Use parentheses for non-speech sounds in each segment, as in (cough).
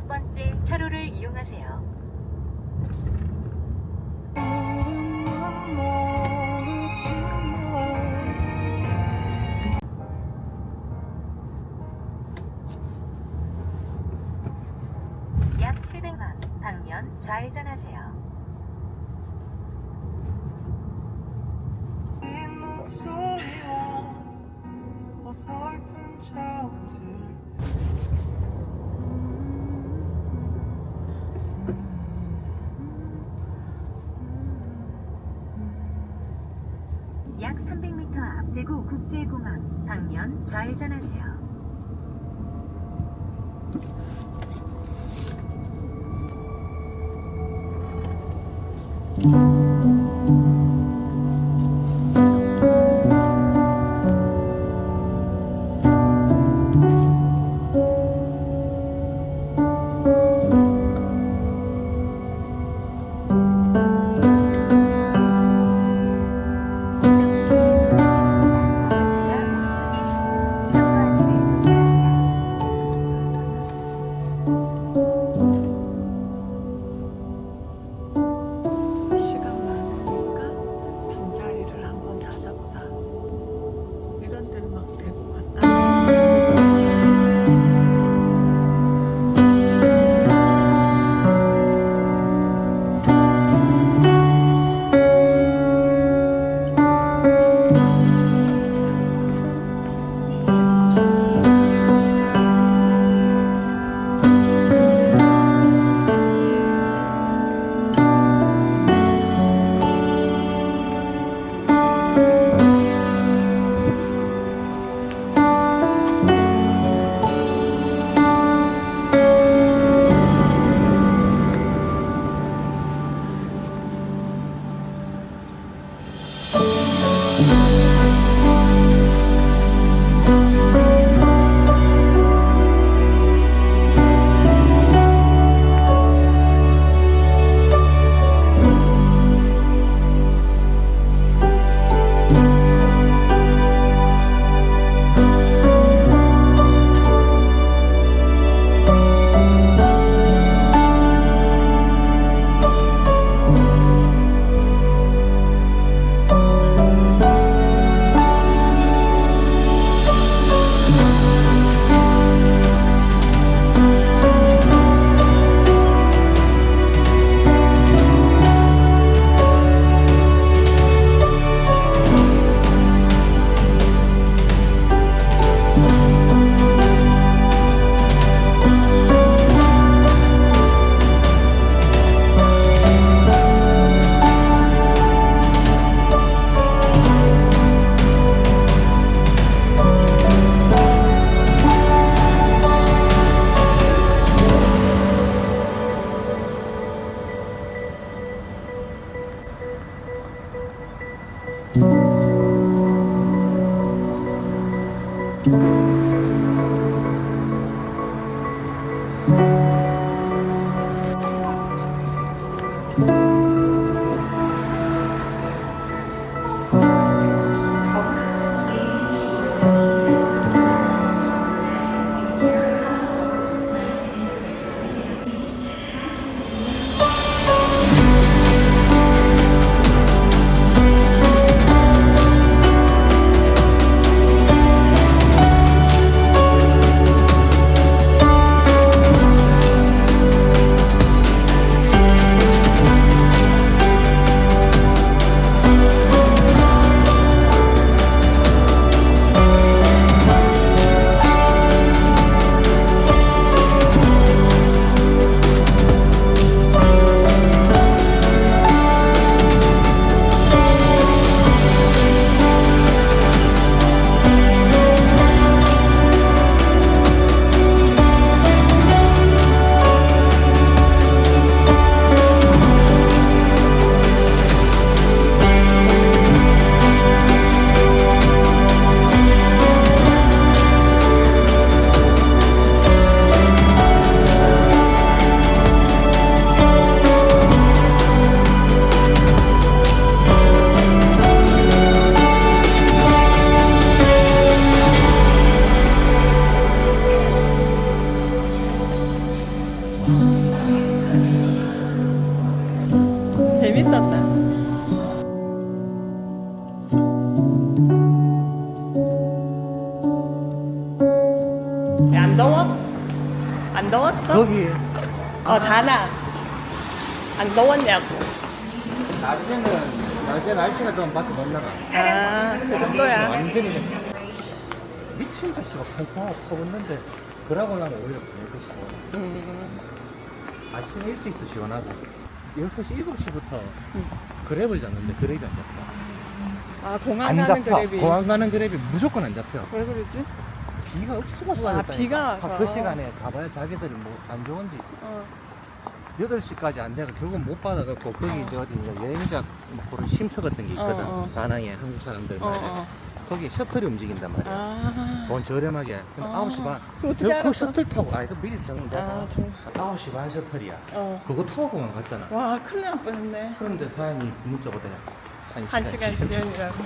다섯 번째 차로를 이용하세요. thank you 재밌었다. 안 더워? 안 더웠어? 거기 어, 다나. 안 더웠냐고. 낮에는 낮에 날씨가 좀 밖에 못 나가. 아, 그 아, 정도야. 아, 완전히 미친 듯이가 펑펑 퍼붓는데 그러고 나면 오히려 재밌겠어. 음. 아침 일찍도 시원하고. 6시 7시부터 그랩을 잡는데 그랩이 안 잡혀. 아 공항 안 가는 잡혀. 그래비 공항 가는 그랩이 무조건 안 잡혀. 왜 그러지? 비가 쏟아졌다니까. 아, 비가 와서. 그 시간에 가봐야 자기들이 뭐 안 좋은지 어. 8시까지 안 돼가 결국 못 받아갖고 거기 이제 어디 이제 여행자 뭐 그런 쉼터 같은 게 있거든. 어, 어. 다낭에 한국 사람들 어, 말이야. 어. 거기 셔틀이 움직인단 말이야. 아, 돈 저렴하게. 근데 아. 9시 반. 그거 어떻게 저, 그 알았어? 셔틀 타고, 아, 이거 미리 정리돼. 아, 정, 9시 반 셔틀이야. 어. 그거 타고 공항 갔잖아. 와, 큰일 날 뻔했네. 그런데 다행히 문자가 돼. 한 한 시간. 시간 지연이라고.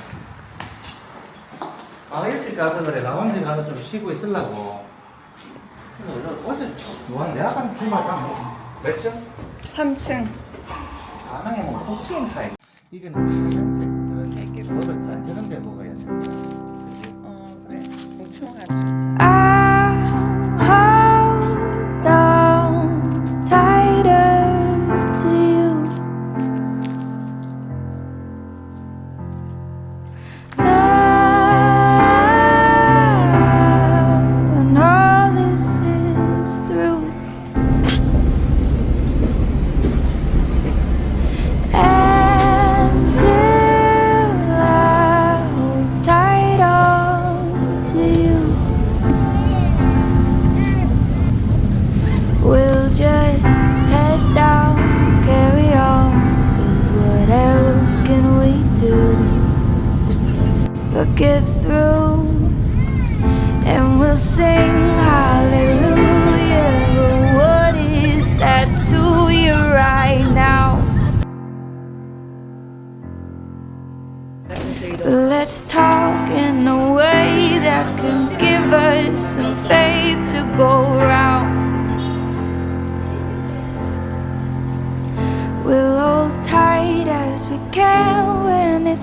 아, 일찍 가서 그래. 라운지 가서 좀 쉬고 있으려고. 근데 어제 뭐한 내가 간 주말 가면 몇 층? 3층. 다낭에 뭐 호칭 사이. 이게는 하얀색 그런 애기 짠 저런 데 먹어야 돼. 어, 그래. 대충 가르쳤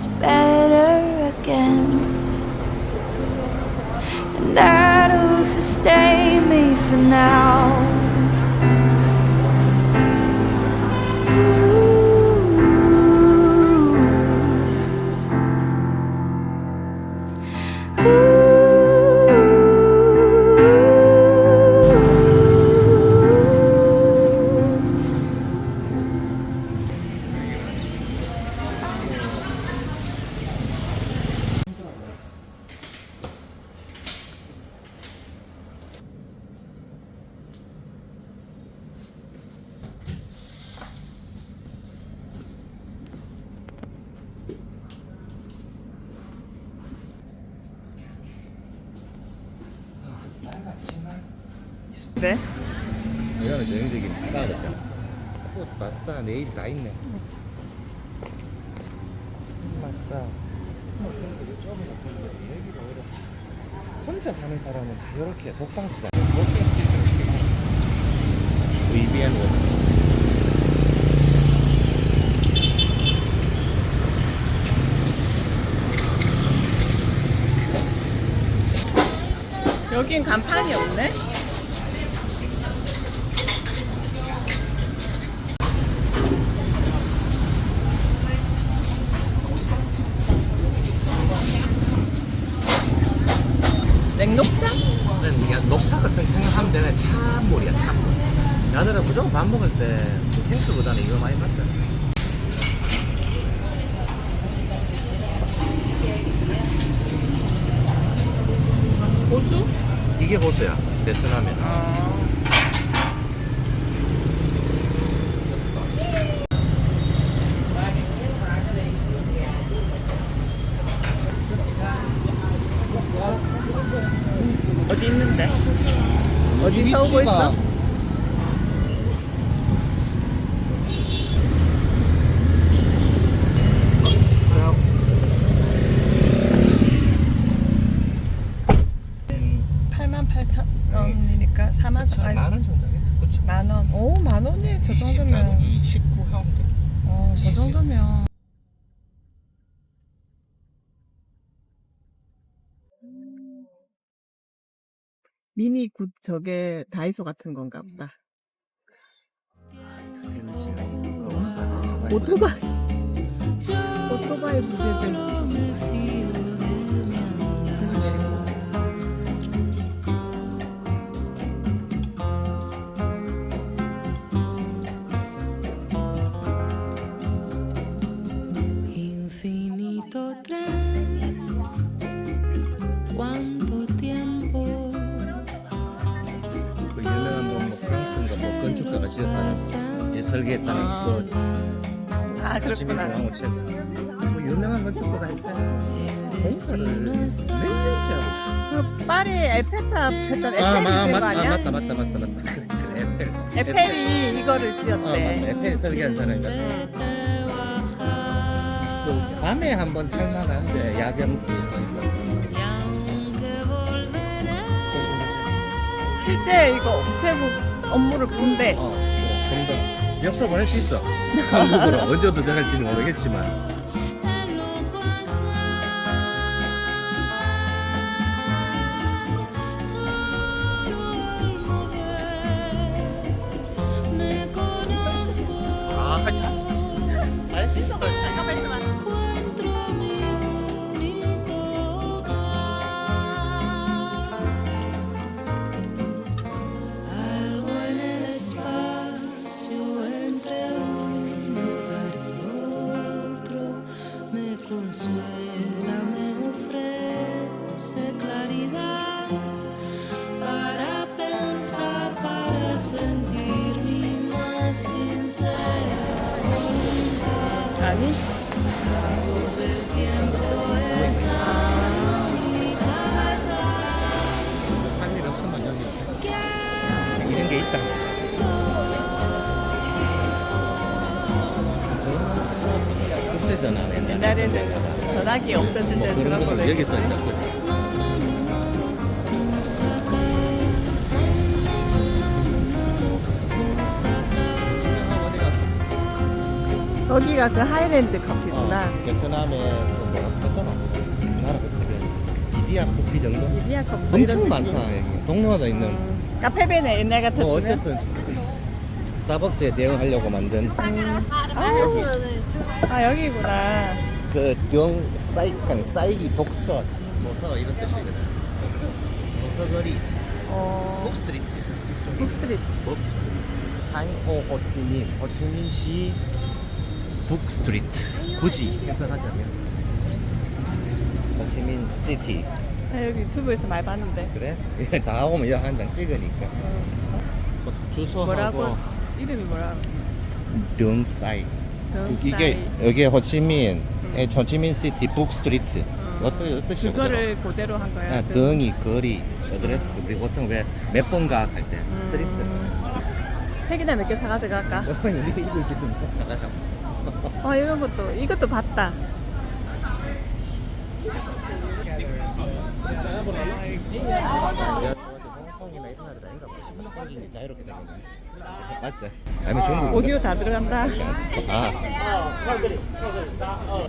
it's better again. And that'll sustain me for now. 네? 이거는 전형적인 까거죠. 꽃, 마싸, 내일 다 있네. 오히려 혼자 사는 사람은 다 이렇게 독방 쓰자. 워킹 스트리트를 VBN 워킹 여긴 간판이 없네? 냉녹차? 그냥 녹차 같은 생각하면 되는 찬물이야 찬물 야들아 무조건 밥 먹을 때그 탱크보다는 이거 많이 마셔 고수? 이게 호수야 베트남에 아. 어디 있는데? 어디 서고 있어? 음, 8만 8천 원이니까 4만 아니, 만원 정도 하겠다 그쵸? 만 원. 오, 만 원이네. 저 정도면. 29 하운드 어, 저 정도면. 미니 굿 저게 다이소 같은 건가 보다. 오토바이. 오토바이 부재들. 이 설계했다는 그아 지민 그렇구나. 뭐 유명한 몇 está 년째 하고 그 파리 에펠탑 했던 에펠이 아, 마, 지은 거 맞, 아, 아니야? 맞다 맞다 맞다 맞다. (laughs) 그래, 그래, 에펠 에펠이 이거를 어, 맞다. 지었대. 에펠 설계한 사람인가 그 밤에 한번 탈만한데 volveré 실제 이거 우체국 업무를 본대. 어, 좀더 엽서 보낼 수 있어. (laughs) 한국으로 언제 도전할지는 모르겠지만 consuela, me ofrece claridad para pensar, para sentir mi más sincera voluntad. 아니? El tiempo es la única verdad 할일 없으면 여기 que 이런 게 있다. 국제전화 옛날에 옛날에는 가봐. 전화기 없었을 뭐때 그런 그런 거를 걸로 여기서 했는데. 이제 그 거기가 그 하이랜드 커피구나. 어, 베트남의 그 뭐라 베트남 나라 어떻게 이디야 커피 정도? 이디야 커피 엄청 이런 많다 느낌. 여기 동네마다 있는. 음, 카페베네 옛날 같았으면. 뭐 어쨌든 스타벅스에 대응하려고 만든 아, 아 여기구나. 그용 사이칸 사이기 독서 도서 이런 뜻이거든. 도서거리 어, 북스트리트 북스트리트. 북스트리트 한호 호치민 호치민시 북스트리트 굳이 해석하자면 호치민 시티 아, 여기 유튜브에서 많이 봤는데. 그래? (laughs) 다 오면 여기 한장 찍으니까 뭐 주소하고 뭐라고? 이름이 뭐라고? 등사이 그 이게 사이. 여기 호치민 에 호치민 시티 북스트리트 음. 어떻게 어떻게 그거를 그대로 한 거야. 아, 그- 등이 거리 어드레스 그리고 보통 왜 몇 번가할때 음. 스트리트 세 개나 몇 개 사가지고 갈까? (laughs) 이거 있으면 사가자 어 이런 것도 이것도 봤다. 홍콩이나 이런 나라 아닌가 보다 생긴 게 자유롭게 생겼네 맞지? 아니 중국 오디오 다 들어간다. 아 아,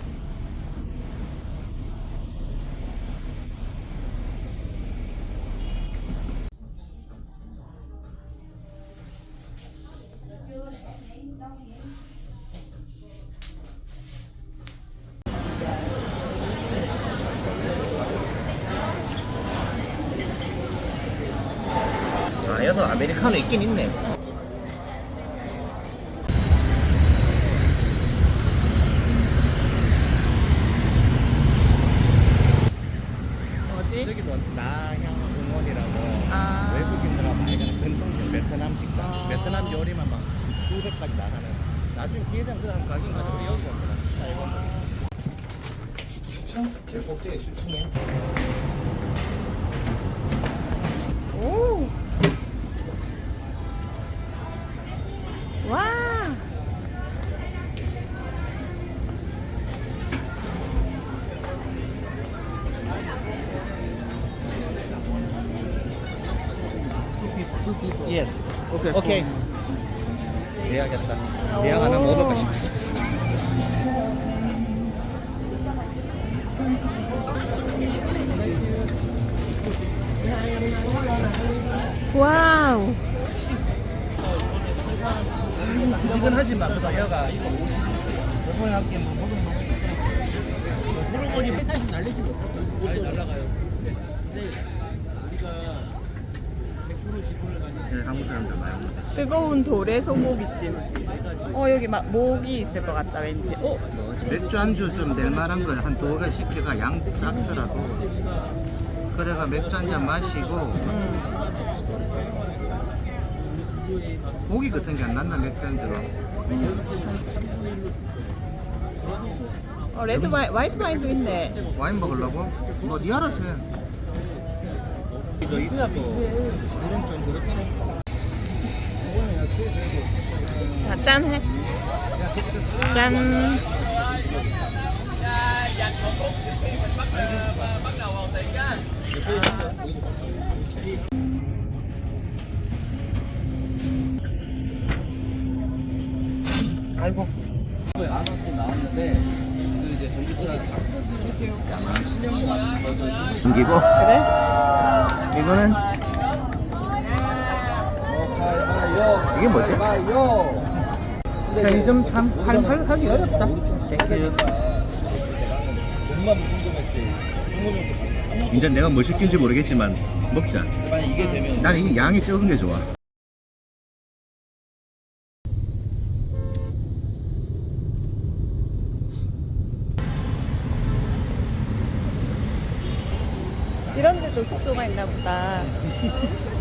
Yes. 오케이. 오케이. 예약했다. 예약 안 하면 못 올까 싶었어. 와우. 지근하지만 그다 여가 이거 50. 저번에 함께 뭐 먹은 거. 네, 한국 사람들 많이 먹는 뜨거운 돌의 소고기찜. 어 여기 막 목이 있을 것 같다 왠지. 어 맥주 안주 좀 낼 만한 걸 한 두 개 시켜가 양 작더라도 그래가 맥주 한 잔 마시고 음. 고기 같은 게 안 났나 맥주 안주로 어 레드 와인 화이트 와인도 있네. 와인 먹으려고? 뭐 니 알아서 해 이거 좀 그렇지 자 짠 해. 짠. 아이고 숨기고 그래? 이거는 이게 뭐지? 편의점 참 팔, 팔, 하기 어렵다. 땡큐 이제 내가 뭐 시킨지 모르겠지만 먹자. 난 이게 양이 적은 게 좋아. 이런 데도 숙소가 있나 보다. (laughs)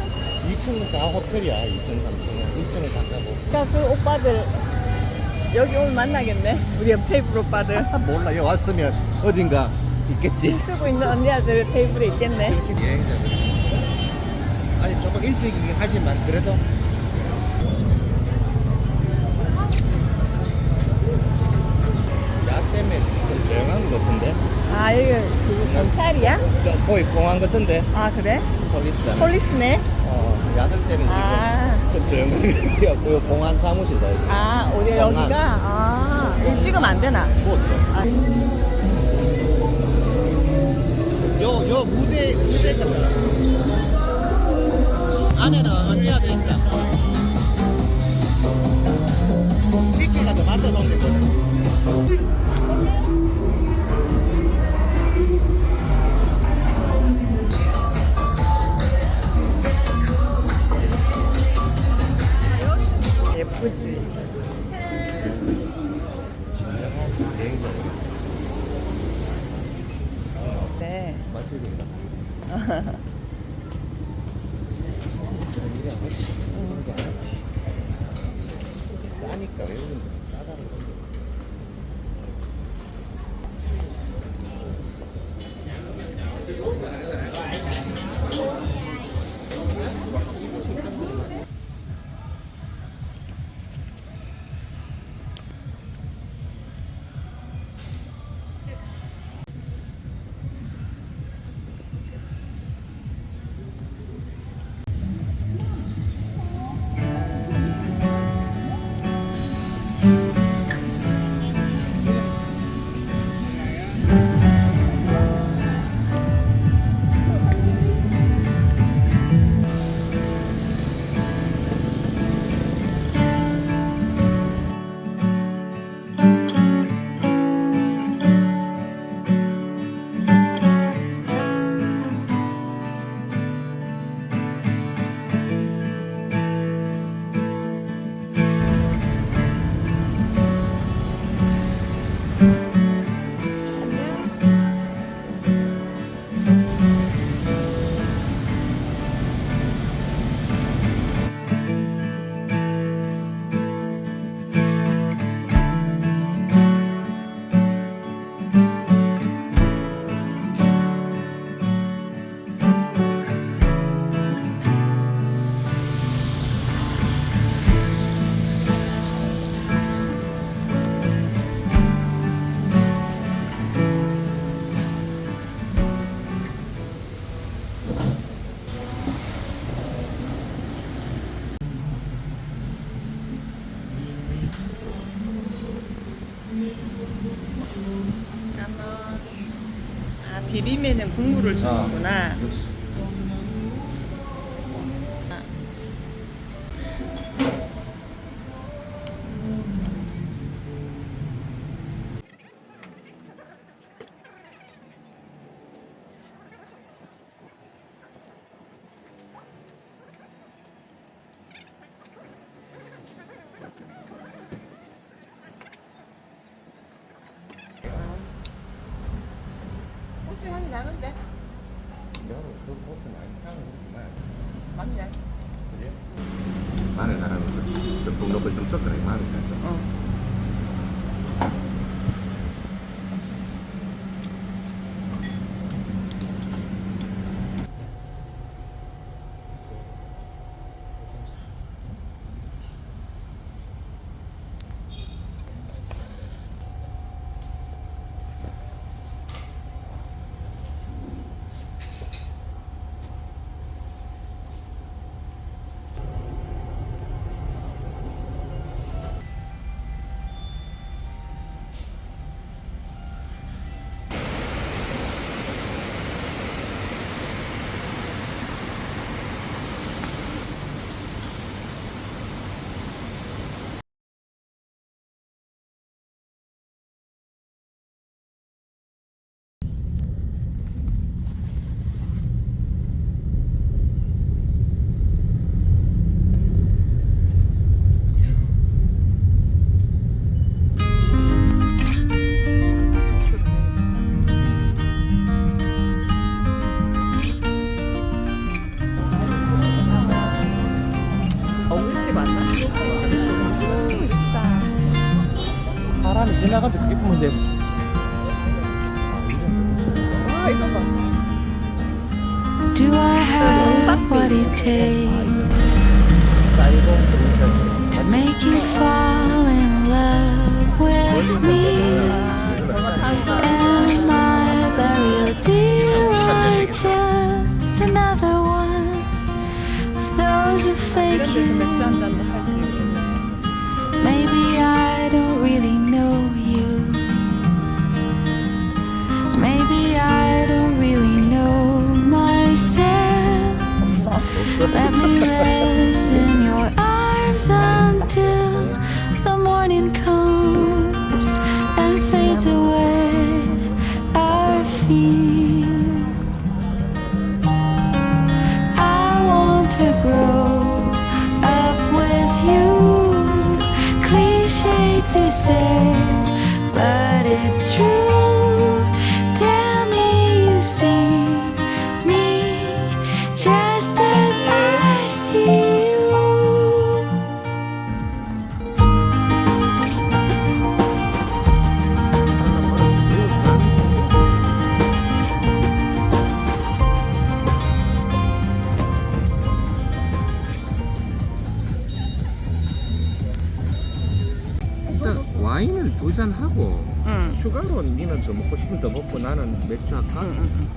2층은 다 호텔이야 2층 3층은 1층을 다 따고 그러니까 그 오빠들 여기 오면 만나겠네. 우리 옆 테이블 오빠들. 몰라 여기 왔으면 어딘가 있겠지 쓰고 있는 언니들 테이블에 있겠네. 이렇게 여행자들 아니 조금 일찍이긴 하지만 그래도 야 때문에 좀 조용한 것 같은데 아 여기 그 경찰이야? 거의 공항 같은데 아 그래? 폴리스잖아 폴리스네. 어, 야들 때문에 지금 아. 좀 조용한 게그 공항 사무실이다 여기 아 공항. 여기가 아 여기 찍으면 안 되나? 뭐 어때? 아, 요, 요 무대, 무대거든. 안에는 비빔에는 국물을 주는구나. Do I have what it takes to make you fall in love with me? let me rest. 와인을 두 잔 하고 응. 추가로 니는 더 먹고 싶은 더 먹고 나는 맥주 할까? 응, 응, 응.